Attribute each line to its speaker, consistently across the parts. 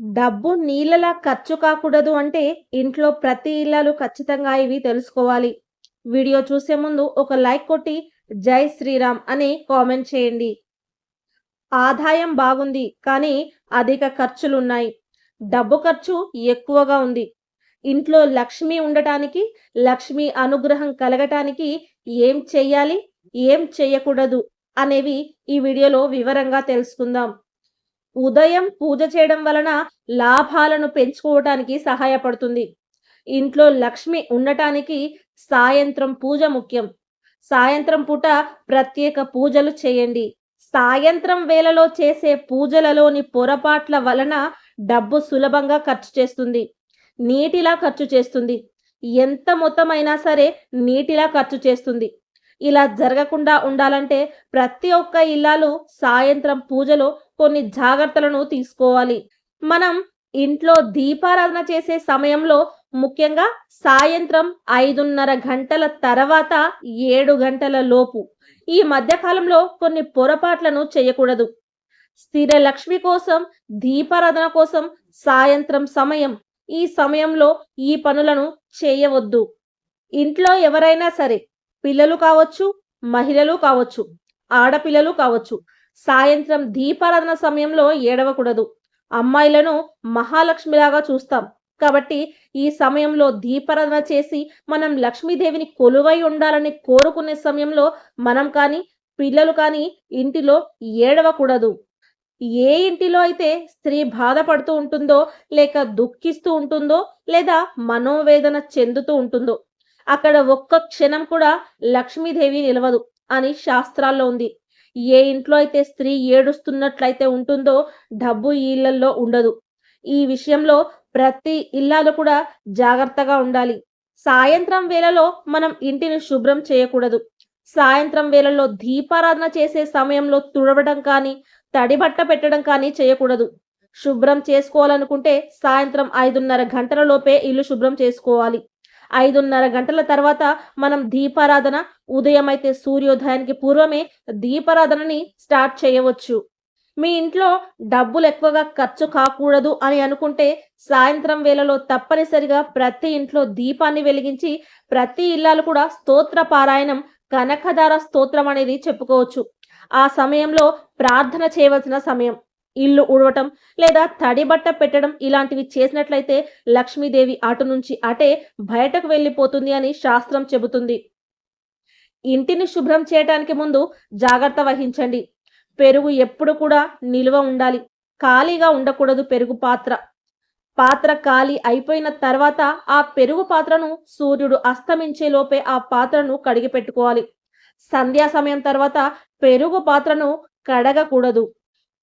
Speaker 1: డబ్బు నీళ్ళలా ఖర్చు కాకూడదు అంటే ఇంట్లో ప్రతి ఇళ్ళలు ఖచ్చితంగా ఇవి తెలుసుకోవాలి. వీడియో చూసే ముందు ఒక లైక్ కొట్టి జై శ్రీరామ్ అని కామెంట్ చేయండి. ఆదాయం బాగుంది కానీ అధిక ఖర్చులున్నాయి. డబ్బు ఖర్చు ఎక్కువగా ఉంది. ఇంట్లో లక్ష్మి ఉండటానికి లక్ష్మి అనుగ్రహం కలగటానికి ఏం చెయ్యాలి ఏం చెయ్యకూడదు అనేవి ఈ వీడియోలో వివరంగా తెలుసుకుందాం. ఉదయం పూజ చేయడం వలన లాభాలను పెంచుకోవటానికి సహాయపడుతుంది. ఇంట్లో లక్ష్మి ఉండటానికి సాయంత్రం పూజ ముఖ్యం. సాయంత్రం పూట ప్రత్యేక పూజలు చేయండి. సాయంత్రం వేళలో చేసే పూజలలోని పొరపాట్ల వలన డబ్బు సులభంగా ఖర్చు చేస్తుంది. నీటిలా ఖర్చు చేస్తుంది. ఎంత మొత్తమైనా సరే నీటిలా ఖర్చు చేస్తుంది. ఇలా జరగకుండా ఉండాలంటే ప్రతి ఒక్క ఇల్లాలు సాయంత్రం పూజలో కొన్ని జాగ్రత్తలను తీసుకోవాలి. మనం ఇంట్లో దీపారాధన చేసే సమయంలో ముఖ్యంగా సాయంత్రం ఐదున్నర గంటల తర్వాత ఏడు గంటల లోపు. ఈ మధ్యకాలంలో కొన్ని పొరపాట్లను చేయకూడదు. స్థిర లక్ష్మి కోసం దీపారాధన కోసం సాయంత్రం సమయం ఈ సమయంలో ఈ పనులను చేయవద్దు. ఇంట్లో ఎవరైనా సరే పిల్లలు కావచ్చు మహిళలు కావచ్చు ఆడపిల్లలు కావచ్చు సాయంత్రం దీపారాధన సమయంలో ఏడవకూడదు. అమ్మాయిలను మహాలక్ష్మిలాగా చూస్తాం. కాబట్టి ఈ సమయంలో దీపారాధన చేసి మనం లక్ష్మీదేవిని కొలువై ఉండాలని కోరుకునే సమయంలో మనం కానీ పిల్లలు కానీ ఇంటిలో ఏడవకూడదు. ఏ ఇంటిలో అయితే స్త్రీ బాధపడుతూ ఉంటుందో లేక దుఃఖిస్తూ ఉంటుందో లేదా మనోవేదన చెందుతూ ఉంటుందో అక్కడ ఒక్క క్షణం కూడా లక్ష్మీదేవి నిలవదు అని శాస్త్రాల్లో ఉంది. ఏ ఇంట్లో అయితే స్త్రీ ఏడుస్తున్నట్లయితే ఉంటుందో డబ్బు ఈ ఇళ్ళలో ఉండదు. ఈ విషయంలో ప్రతి ఇల్లాలు కూడా జాగ్రత్తగా ఉండాలి. సాయంత్రం వేళలో మనం ఇంటిని శుభ్రం చేయకూడదు. సాయంత్రం వేళల్లో దీపారాధన చేసే సమయంలో తుడవడం కానీ తడి బట్ట పెట్టడం కానీ చేయకూడదు. శుభ్రం చేసుకోవాలనుకుంటే సాయంత్రం ఐదున్నర గంటల లోపే ఇల్లు శుభ్రం చేసుకోవాలి. ఐదున్నర గంటల తర్వాత మనం దీపారాధన ఉదయం అయితే సూర్యోదయానికి పూర్వమే దీపారాధనని స్టార్ట్ చేయవచ్చు. మీ ఇంట్లో డబ్బులు ఎక్కువగా ఖర్చు కాకూడదు అని అనుకుంటే సాయంత్రం వేళలో తప్పనిసరిగా ప్రతి ఇంట్లో దీపాన్ని వెలిగించి ప్రతి ఇల్లాలు కూడా స్తోత్ర పారాయణం కనకధార స్తోత్రం అనేది చెప్పుకోవచ్చు. ఆ సమయంలో ప్రార్థన చేయవలసిన సమయం. ఇల్లు ఉడవటం లేదా తడి బట్ట పెట్టడం ఇలాంటివి చేసినట్లయితే లక్ష్మీదేవి అటు నుంచి అటే బయటకు వెళ్ళిపోతుంది అని శాస్త్రం చెబుతుంది. ఇంటిని శుభ్రం చేయటానికి ముందు జాగ్రత్త వహించండి. పెరుగు ఎప్పుడు కూడా నిల్వ ఉండాలి. ఖాళీగా ఉండకూడదు పెరుగు పాత్ర. పాత్ర ఖాళీ అయిపోయిన తర్వాత ఆ పెరుగు పాత్రను సూర్యుడు అస్తమించే లోపే ఆ పాత్రను కడిగి పెట్టుకోవాలి. సంధ్యా సమయం తర్వాత పెరుగు పాత్రను కడగకూడదు.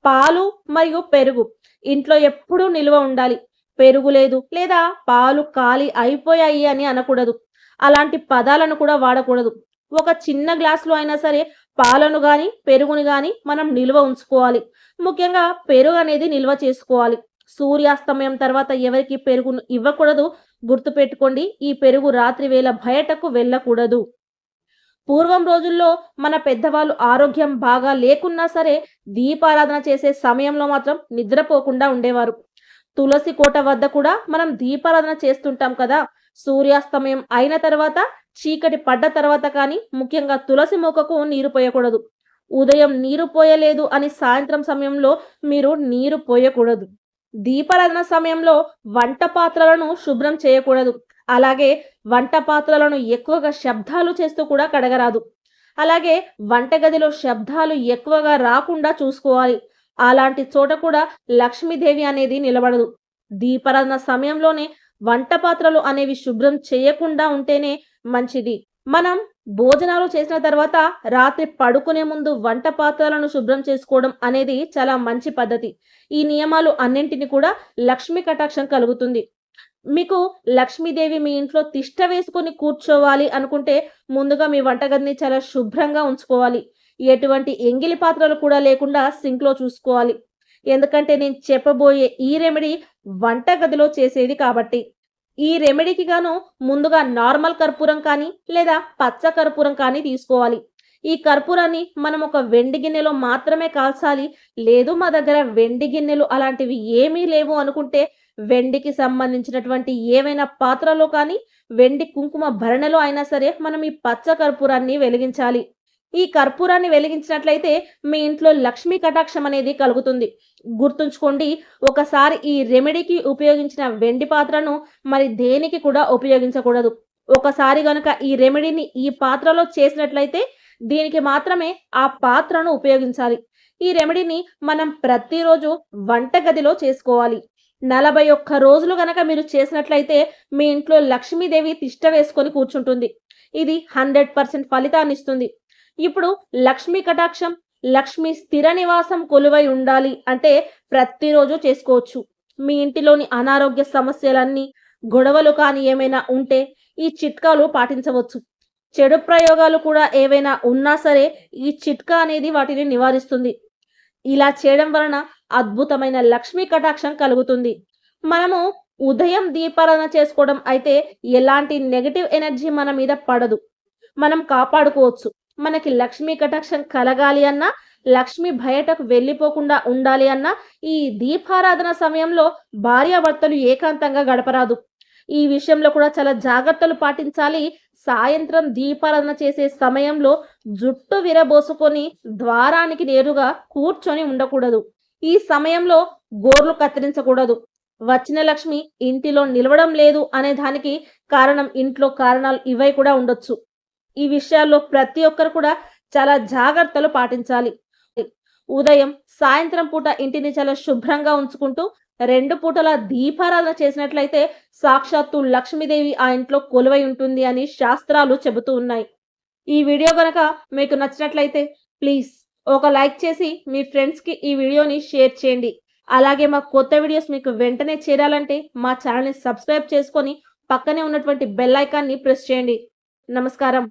Speaker 1: పాలు మరియు పెరుగు. ఇంట్లో ఎప్పుడూ నిల్వ ఉండాలి. పెరుగు లేదు లేదా పాలు ఖాళీ అయిపోయాయి అని అనకూడదు. అలాంటి పదాలను కూడా వాడకూడదు. ఒక చిన్న గ్లాసులో అయినా సరే పాలను కానీ పెరుగుని కానీ మనం నిల్వ ఉంచుకోవాలి. ముఖ్యంగా పెరుగు అనేది నిల్వ చేసుకోవాలి. సూర్యాస్తమయం తర్వాత ఎవరికి పెరుగును ఇవ్వకూడదు గుర్తుపెట్టుకోండి. ఈ పెరుగు రాత్రి వేళ బయటకు వెళ్ళకూడదు. పూర్వం రోజుల్లో మన పెద్దవాళ్ళు ఆరోగ్యం బాగా లేకున్నా సరే దీపారాధన చేసే సమయంలో మాత్రం నిద్రపోకుండా ఉండేవారు. తులసి కోట వద్ద కూడా మనం దీపారాధన చేస్తుంటాం కదా. సూర్యాస్తమయం అయిన తర్వాత చీకటి పడ్డ తర్వాత కానీ ముఖ్యంగా తులసి మొక్కకు నీరు పోయకూడదు. ఉదయం నీరు పోయలేదు అని సాయంత్రం సమయంలో మీరు నీరు పోయకూడదు. దీపారాధన సమయంలో వంట పాత్రలను శుభ్రం చేయకూడదు. అలాగే వంట పాత్రలను ఎక్కువగా శబ్దాలు చేస్తూ కూడా కడగరాదు. అలాగే వంటగదిలో శబ్దాలు ఎక్కువగా రాకుండా చూసుకోవాలి. అలాంటి చోట కూడా లక్ష్మీదేవి అనేది నిలబడదు. దీపారాధన సమయంలోనే వంట పాత్రలు అనేవి శుభ్రం చేయకుండా ఉంటేనే మంచిది. మనం భోజనాలు చేసిన తర్వాత రాత్రి పడుకునే ముందు వంట పాత్రలను శుభ్రం చేసుకోవడం అనేది చాలా మంచి పద్ధతి. ఈ నియమాలు అన్నింటిని కూడా లక్ష్మీ కటాక్షం కలుగుతుంది. మీకు లక్ష్మీదేవి మీ ఇంట్లో తిష్ట వేసుకొని కూర్చోవాలి అనుకుంటే ముందుగా మీ వంటగదిని చాలా శుభ్రంగా ఉంచుకోవాలి. ఎటువంటి ఎంగిలి పాత్రలు కూడా లేకుండా సింక్లో చూసుకోవాలి. ఎందుకంటే నేను చెప్పబోయే ఈ రెమెడీ వంటగదిలో చేసేది కాబట్టి. ఈ రెమెడీకి గాను ముందుగా నార్మల్ కర్పూరం కానీ లేదా పచ్చ కర్పూరం కానీ తీసుకోవాలి. ఈ కర్పూరాన్ని మనం ఒక వెండి గిన్నెలో మాత్రమే కాల్చాలి. లేదు మా దగ్గర వెండి గిన్నెలు అలాంటివి ఏమీ లేవు అనుకుంటే వెండికి సంబంధించినటువంటి ఏవైనా పాత్రలో కానీ వెండి కుంకుమ భరణలో అయినా సరే మనం ఈ పచ్చ కర్పూరాన్ని వెలిగించాలి. ఈ కర్పూరాన్ని వెలిగించినట్లయితే మీ ఇంట్లో లక్ష్మీ కటాక్షం అనేది కలుగుతుంది. గుర్తుంచుకోండి ఒకసారి ఈ రెమెడీకి ఉపయోగించిన వెండి పాత్రను మరి దేనికి కూడా ఉపయోగించకూడదు. ఒకసారి గనుక ఈ రెమెడీని ఈ పాత్రలో చేసినట్లయితే దీనికి మాత్రమే ఆ పాత్రను ఉపయోగించాలి. ఈ రెమెడీని మనం ప్రతిరోజు వంటగదిలో చేసుకోవాలి. నలభై ఒక్క రోజులు గనక మీరు చేసినట్లయితే మీ ఇంట్లో లక్ష్మీదేవి తిష్ట వేసుకొని కూర్చుంటుంది. ఇది హండ్రెడ్ పర్సెంట్ ఫలితాన్ని ఇస్తుంది. ఇప్పుడు లక్ష్మీ కటాక్షం లక్ష్మి స్థిర నివాసం కొలువై ఉండాలి అంటే ప్రతిరోజు చేసుకోవచ్చు. మీ ఇంటిలోని అనారోగ్య సమస్యలన్నీ గొడవలు కానీ ఏమైనా ఉంటే ఈ చిట్కాలు పాటించవచ్చు. చెడు ప్రయోగాలు కూడా ఏవైనా ఉన్నా సరే ఈ చిట్కా అనేది వాటిని నివారిస్తుంది. ఇలా చేయడం వలన అద్భుతమైన లక్ష్మీ కటాక్షం కలుగుతుంది. మనము ఉదయం దీపారాధన చేసుకోవడం అయితే ఎలాంటి నెగటివ్ ఎనర్జీ మన మీద పడదు. మనం కాపాడుకోవచ్చు. మనకి లక్ష్మీ కటాక్షం కలగాలి అన్నా లక్ష్మి బయటకు వెళ్ళిపోకుండా ఉండాలి అన్నా ఈ దీపారాధన సమయంలో భార్యాభర్తలు ఏకాంతంగా గడపరాదు. ఈ విషయంలో కూడా చాలా జాగ్రత్తలు పాటించాలి. సాయంత్రం దీపారాధన చేసే సమయంలో జుట్టు విరబోసుకొని ద్వారానికి నేరుగా కూర్చొని ఉండకూడదు. ఈ సమయంలో గోర్లు కత్తిరించకూడదు. వచ్చిన లక్ష్మి ఇంటిలో నిలవడం లేదు అనే దానికి కారణం ఇంట్లో కారణాలు ఇవై కూడా ఉండొచ్చు. ఈ విషయాల్లో ప్రతి ఒక్కరు కూడా చాలా జాగ్రత్తలు పాటించాలి. ఉదయం సాయంత్రం పూట ఇంటిని చాలా శుభ్రంగా ఉంచుకుంటూ రెండు పూటల దీపారాధన చేసినట్లయితే సాక్షాత్తు లక్ష్మీదేవి ఆ ఇంట్లో కొలువై ఉంటుంది అని శాస్త్రాలు చెబుతూ ఉన్నాయి. ఈ వీడియో కనుక మీకు నచ్చినట్లయితే ప్లీజ్ ఒక లైక్ చేసి మీ ఫ్రెండ్స్కి ఈ వీడియోని షేర్ చేయండి. అలాగే మా కొత్త వీడియోస్ మీకు వెంటనే చేరాలంటే మా ఛానల్ని సబ్స్క్రైబ్ చేసుకొని పక్కనే ఉన్నటువంటి బెల్ ఐకాన్ని ప్రెస్ చేయండి. నమస్కారం.